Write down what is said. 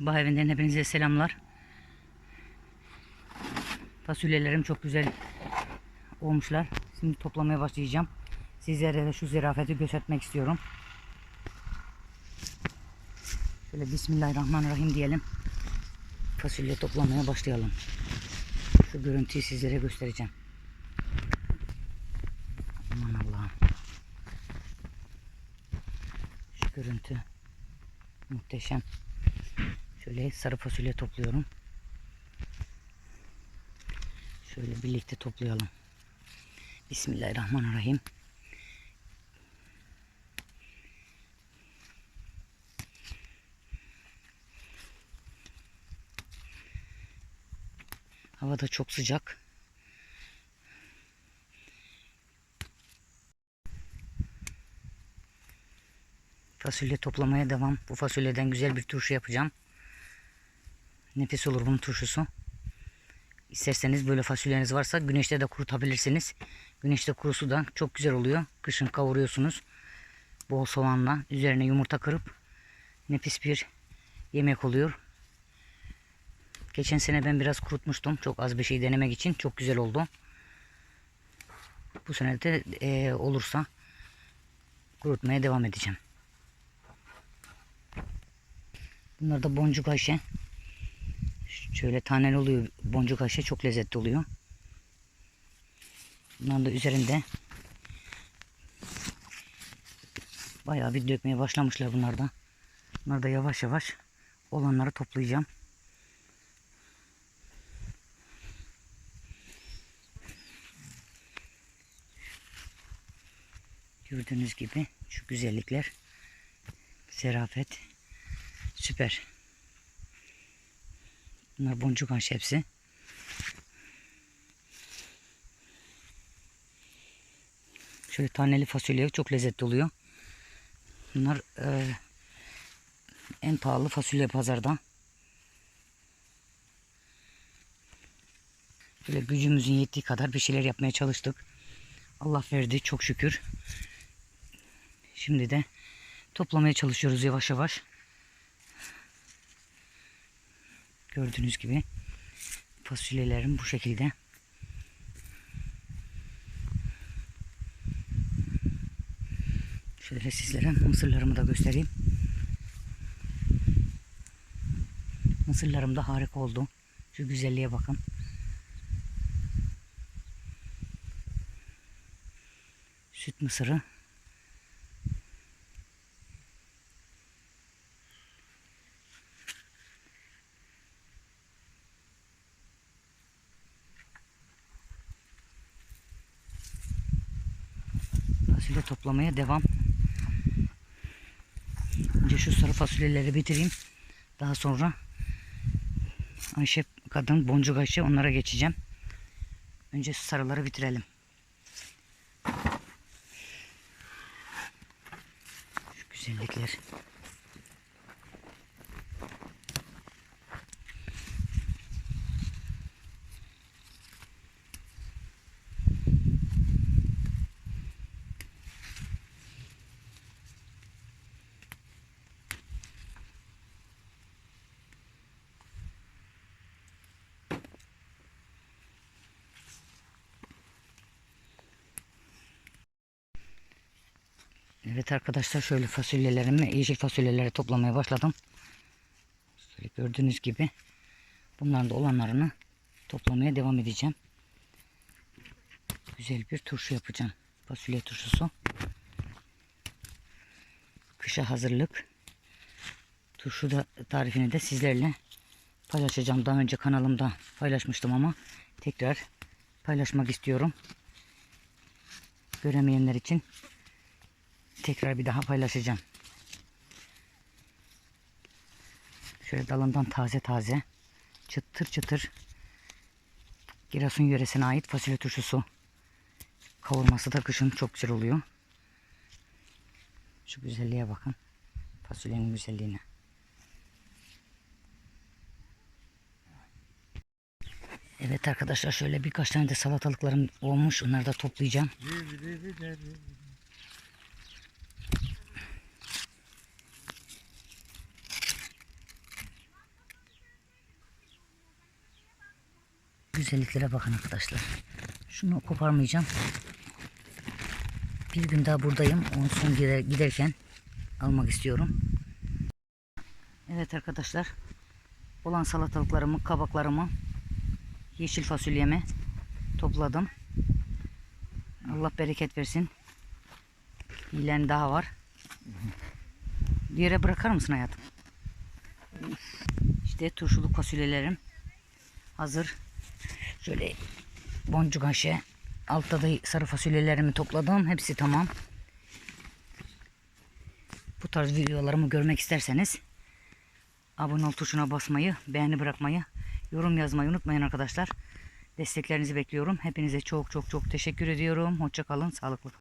Bah evinden hepinize selamlar. Fasulyelerim çok güzel olmuşlar. Şimdi toplamaya başlayacağım. Sizlere de şu zirafeti göstermek istiyorum. Şöyle Bismillahirrahmanirrahim diyelim. Fasulye toplamaya başlayalım. Şu görüntüyü sizlere göstereceğim. Aman Allah'ım. Şu görüntü muhteşem. Şöyle sarı fasulye topluyorum. Şöyle birlikte toplayalım. Bismillahirrahmanirrahim. Hava da çok sıcak. Fasulye toplamaya devam. Bu fasulyeden güzel bir turşu yapacağım. Nefis olur bunun turşusu. İsterseniz böyle fasulyeniz varsa güneşte de kurutabilirsiniz. Güneşte kurusu da çok güzel oluyor. Kışın kavuruyorsunuz. Bol soğanla üzerine yumurta kırıp nefis bir yemek oluyor. Geçen sene ben biraz kurutmuştum. Çok az bir şey denemek için. Çok güzel oldu. Bu sene de e, olursa kurutmaya devam edeceğim. Bunlar da boncuk ayşe. Şöyle taneli oluyor boncuk ayşe. Çok lezzetli oluyor. Bunların da üzerinde bayağı bir dökmeye başlamışlar bunlar da. Bunlar da yavaş yavaş olanları toplayacağım. Gördüğünüz gibi şu güzellikler zerafet süper. Bunlar boncuk ağaç hepsi. Şöyle taneli fasulye çok lezzetli oluyor. Bunlar e, en pahalı fasulye pazarda. Böyle gücümüzün yettiği kadar bir şeyler yapmaya çalıştık. Allah verdi çok şükür. Şimdi de toplamaya çalışıyoruz yavaş yavaş. Gördüğünüz gibi fasulyelerim bu şekilde. Şöyle sizlere mısırlarımı da göstereyim. Mısırlarım da harika oldu. Şu güzelliğe bakın. Süt mısırı. Fasulye toplamaya devam. Önce şu sarı fasulyeleri bitireyim. Daha sonra Ayşe kadın boncuk Ayşe onlara geçeceğim. Önce sarıları bitirelim. Şu güzellikler. Evet arkadaşlar şöyle fasulyelerimi, yeşil fasulyeleri toplamaya başladım. Şöyle gördüğünüz gibi bunların da olanlarını toplamaya devam edeceğim. Güzel bir turşu yapacağım. Fasulye turşusu. Kışa hazırlık. Turşu da tarifini de sizlerle paylaşacağım. Daha önce kanalımda paylaşmıştım ama tekrar paylaşmak istiyorum. Göremeyenler için tekrar bir daha paylaşacağım. Şöyle dalından taze taze çıtır çıtır Giresun yöresine ait fasulye turşusu. Kavurması da kışın çok güzel oluyor. Şu güzelliğe bakın. Fasulyenin güzelliğine. Evet arkadaşlar şöyle birkaç tane de salatalıklarım olmuş. Onları da toplayacağım. Güzelliklere bakın arkadaşlar. Şunu koparmayacağım. Bir gün daha buradayım. Onu son gider, giderken almak istiyorum. Evet arkadaşlar. Olan salatalıklarımı, kabaklarımı, yeşil fasulyemi topladım. Allah bereket versin. Hilen daha var. Yere bırakar mısın hayatım? İşte turşuluk fasulyelerim hazır. Şöyle boncuk haşe. Altta da sarı fasulyelerimi topladım. Hepsi tamam. Bu tarz videolarımı görmek isterseniz abone ol tuşuna basmayı, beğeni bırakmayı, yorum yazmayı unutmayın arkadaşlar. Desteklerinizi bekliyorum. Hepinize çok çok çok teşekkür ediyorum. Hoşça kalın, sağlıklı.